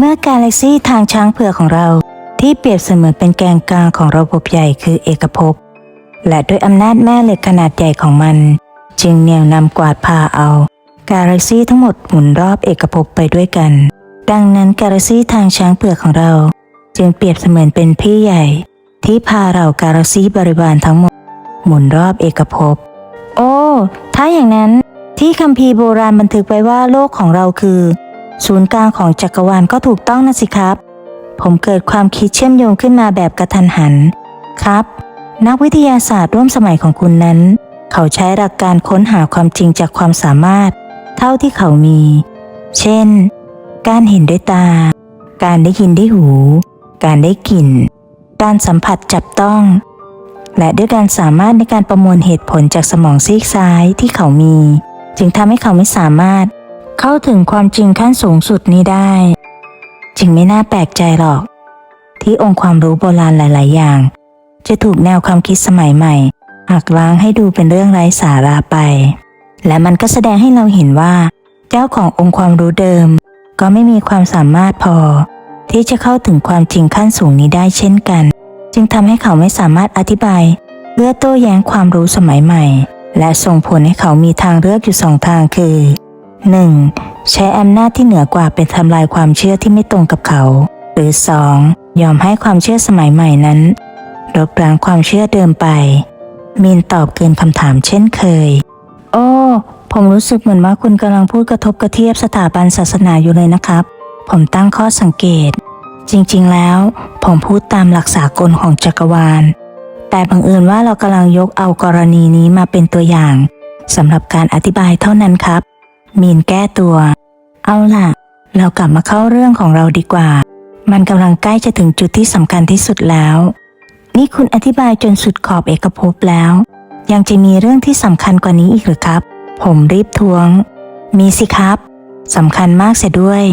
เมื่อกาแล็กซี่ทางช้างเผือกของเรา ที่เปรียบเสมือนเป็นแกนกลางของระบบใหญ่คือเอกภพ และด้วยอำนาจแม่เหล็กขนาดใหญ่ของมัน จึงเหนี่ยวนำกวาดพาเอา กาแล็กซี่ทั้งหมดหมุนรอบเอกภพไปด้วยกัน ดังนั้นกาแล็กซี่ทางช้างเผือกของเรา จึงเปรียบเสมือนเป็นพี่ใหญ่ ที่พาเรากาแล็กซี่บริวารทั้งหมด หมุนรอบเอกภพ โอ้ ถ้าอย่างนั้นที่คัมภีร์โบราณบันทึกไว้ว่าโลกของเราคือ ศูนย์กลางของจักรวาลก็ถูกต้องนะสิครับ ผมเกิดความคิดเชื่อมโยงขึ้นมาแบบกระทันหัน ครับ นักวิทยาศาสตร์ร่วมสมัยของคุณนั้น เขาใช้หลักการค้นหาความจริงจากความสามารถ เท่าที่เขามี เช่น การเห็นด้วยตา การได้ยินด้วยหู การได้กลิ่น การสัมผัสจับต้อง และด้วยการสามารถในการประมวลเหตุผลจากสมองซีกซ้ายที่เขามี จึงทำให้เขาไม่สามารถ เข้าถึงความจริงขั้นสูงสุดนี้ได้ จึงไม่น่าแปลกใจหรอก ที่องค์ความรู้โบราณหลาย ๆ อย่าง จะถูกแนวความคิดสมัยใหม่หักล้างให้ดูเป็นเรื่องไร้สาระไป และมันก็แสดงให้เราเห็นว่า เจ้าขององค์ความรู้เดิม ก็ไม่มีความสามารถพอ ที่จะเข้าถึงความจริงขั้นสูงนี้ได้เช่นกัน จึงทำให้เขาไม่สามารถอธิบายเพื่อโต้แย้งความรู้สมัยใหม่ และส่งผลให้เขามีทางเลือกอยู่สองทางคือ 1. ใช้อำนาจที่เหนือกว่าเป็นทำลายความเชื่อที่ไม่ตรงกับเขา หรือ 2. ยอมให้ความเชื่อสมัยใหม่นั้นลบล้างความเชื่อเดิมไป มีนตอบเกินคำถามเช่นเคย โอ้ ผมรู้สึกเหมือนว่าคุณกำลังพูดกระทบกระเทียบสถาบันศาสนาอยู่เลยนะครับ ผมตั้งข้อสังเกต จริงๆแล้ว ผมพูดตามหลักสากลของจักรวาล แต่บังเอิญว่าเรากำลังยกเอากรณีนี้มาเป็นตัวอย่างสำหรับการอธิบายเท่านั้นครับ มีนแก้ตัว เอาล่ะ เรากลับมาเข้าเรื่องของเราดีกว่า มันกำลังใกล้จะถึงจุดที่สำคัญที่สุดแล้ว นี่คุณอธิบายจนสุดขอบเอกภพแล้ว ยังจะมีเรื่องที่สำคัญกว่านี้อีกหรือครับ ผมรีบทวง มีสิครับสำคัญมากเสียด้วย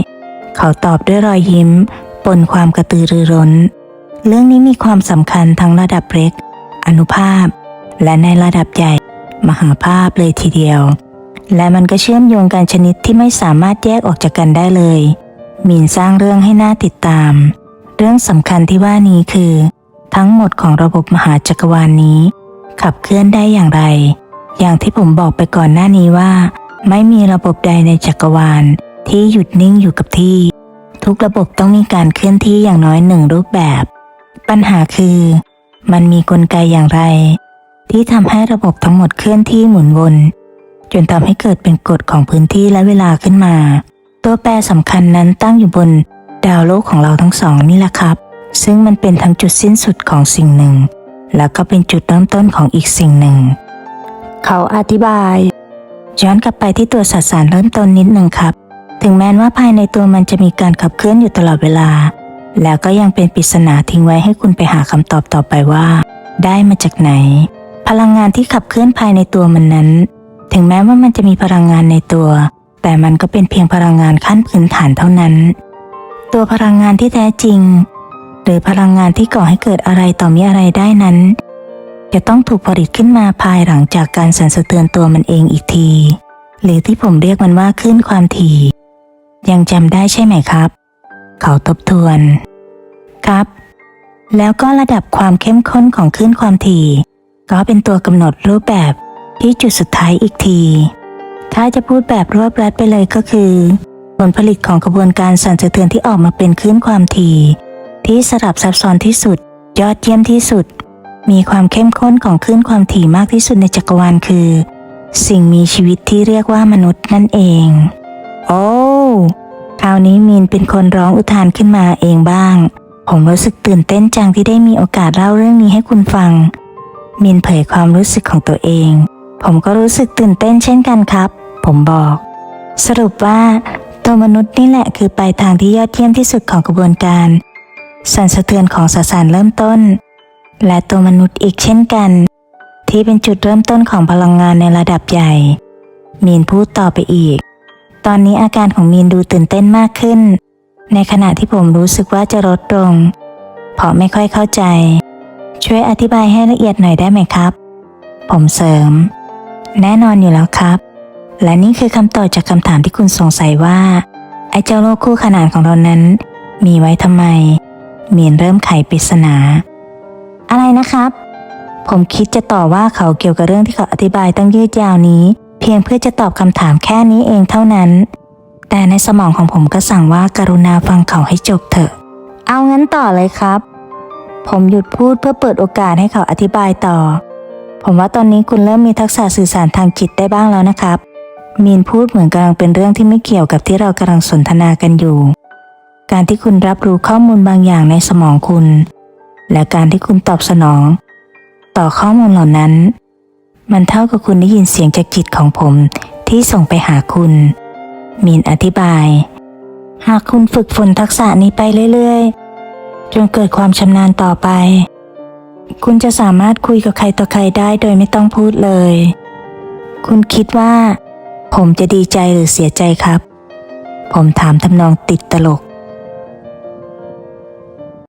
เขาตอบด้วยรอยยิ้ม ปนความกระตือรือร้น เรื่องนี้มีความสำคัญทั้งระดับเล็ก อนุภาพ และในระดับใหญ่ มหาภาพเลยทีเดียว และมันก็เชื่อมโยงกันชนิดที่ไม่สามารถแยกออกจากกันได้เลยมีนสร้างเรื่องให้น่าติดตาม เรื่องสำคัญที่ว่านี้คือ ทั้งหมดของระบบมหาจักรวาลนนี้ ขับเคลื่อนได้อย่างไร อย่างที่ผมบอกไปก่อนหน้านี้ว่า ไม่มีระบบใดในจักรวาล ที่หยุดนิ่งอยู่กับที่ ทุกระบบต้องมีการเคลื่อนที่อย่างน้อยหนึ่งรูปแบบ ปัญหาคือ มันมีกลไกอย่างไร ที่ทำให้ระบบทั้งหมดเคลื่อนที่หมุนวน จนทำให้เกิดเป็นกฎของพื้นที่และเวลาขึ้นมา ตัวแปรสำคัญนั้นตั้งอยู่บนดาวโลกของเราทั้งสองนี่แหละครับ ซึ่งมันเป็นทั้งจุดสิ้นสุดของสิ่งหนึ่ง แล้วก็เป็นจุดเริ่มต้นของอีกสิ่งหนึ่ง เขาอธิบาย ย้อนกลับไปที่ตัวสสารเริ่มต้นนิดหนึ่งครับ ถึงแม้ว่าภายในตัวมันจะมีการขับเคลื่อนอยู่ตลอดเวลา แล้วก็ยังเป็นปริศนาทิ้งไว้ให้คุณไปหาคำตอบต่อไปว่า ได้มาจากไหน พลังงานที่ขับเคลื่อนภายในตัวมันนั้น ถึงแม้ว่ามันจะมีพลังงานในตัว แต่มันก็เป็นเพียงพลังงานขั้นพื้นฐานเท่านั้น ตัวพลังงานที่แท้จริง หรือพลังงานที่ก่อให้เกิดอะไรต่อมีอะไรได้นั้น จะต้องถูกผลิตขึ้นมาภายหลังจากการสั่นสะเทือนตัวมันเองอีกที หรือที่ผมเรียกมันว่าคลื่นความถี่ ยังจำได้ใช่ไหมครับ เขาทบทวน ครับ แล้วก็ระดับความเข้มข้นของคลื่นความถี่ ก็เป็นตัวกำหนดรูปแบบ ที่จุดสุดท้ายอีกที ถ้าจะพูดแบบรวบรัดไปเลยก็คือ ผลผลิตของกระบวนการสั่นสะเทือนที่ออกมาเป็นคลื่นความถี่ที่สลับซับซ้อนที่สุด ยอดเยี่ยมที่สุด มีความเข้มข้นของคลื่นความถี่มากที่สุดในจักรวาลคือ สิ่งมีชีวิตที่เรียกว่ามนุษย์นั่นเอง โอ้คราวนี้มีนเป็นคนร้องอุทานขึ้นมาเองบ้าง ผมรู้สึกตื่นเต้นจังที่ได้มีโอกาสเล่าเรื่องนี้ให้คุณฟัง มินเผยความรู้สึกของตัวเอง ผมก็รู้สึกตื่นเต้นเช่นกันครับ ผมบอก สรุปว่า ตัวมนุษย์นี่แหละคือปลายทางที่ยอดเยี่ยมที่สุดของกระบวนการ สั่นสะเทือนของสสารเริ่มต้น และตัวมนุษย์อีกเช่นกัน ที่เป็นจุดเริ่มต้นของพลังงานในระดับใหญ่ มีนพูดต่อไปอีก ตอนนี้อาการของมีนดูตื่นเต้นมากขึ้น ในขณะที่ผมรู้สึกว่าจะลดลงเพราะไม่ค่อยเข้าใจ ช่วยอธิบายให้ละเอียดหน่อยได้ไหมครับ ผมเสริม แน่นอนอยู่แล้วครับ และนี่คือคำตอบจากคำถามที่คุณสงสัยว่า ไอ้เจ้าโลกคู่ขนานของเรานั้น มีไว้ทำไม มีนเริ่มไขปริศนา อะไรนะครับ ผมคิดจะต่อว่าเขาเกี่ยวกับเรื่องที่เขาอธิบายตั้งยืดยาวนี้ เพียงเพื่อจะตอบคำถามแค่นี้เองเท่านั้น แต่ในสมองของผมก็สั่งว่าการุณาฟังเขาให้จบเถอะ เอางั้นต่อเลยครับ ผมหยุดพูดเพื่อเปิดโอกาสให้เขาอธิบายต่อ ผมว่าตอนนี้คุณเริ่มมีทักษะสื่อสารทางจิตได้บ้างแล้วนะครับ มีนพูดเหมือนกำลังเป็นเรื่องที่ไม่เกี่ยวกับที่เรากำลังสนทนากันอยู่ การที่คุณรับรู้ข้อมูลบางอย่างในสมองคุณ และการที่คุณตอบสนอง ต่อข้อมูลเหล่านั้น มันเท่ากับคุณได้ยินเสียงจากจิตของผมที่ส่งไปหาคุณ มีนอธิบาย หากคุณฝึกฝนทักษะนี้ไปเรื่อย ๆ จนเกิดความชำนาญต่อไป คุณจะสามารถคุยกับใครต่อใครได้โดยไม่ต้องพูดเลย คุณคิดว่า ผมจะดีใจหรือเสียใจครับ ผมถามทำนองติดตลก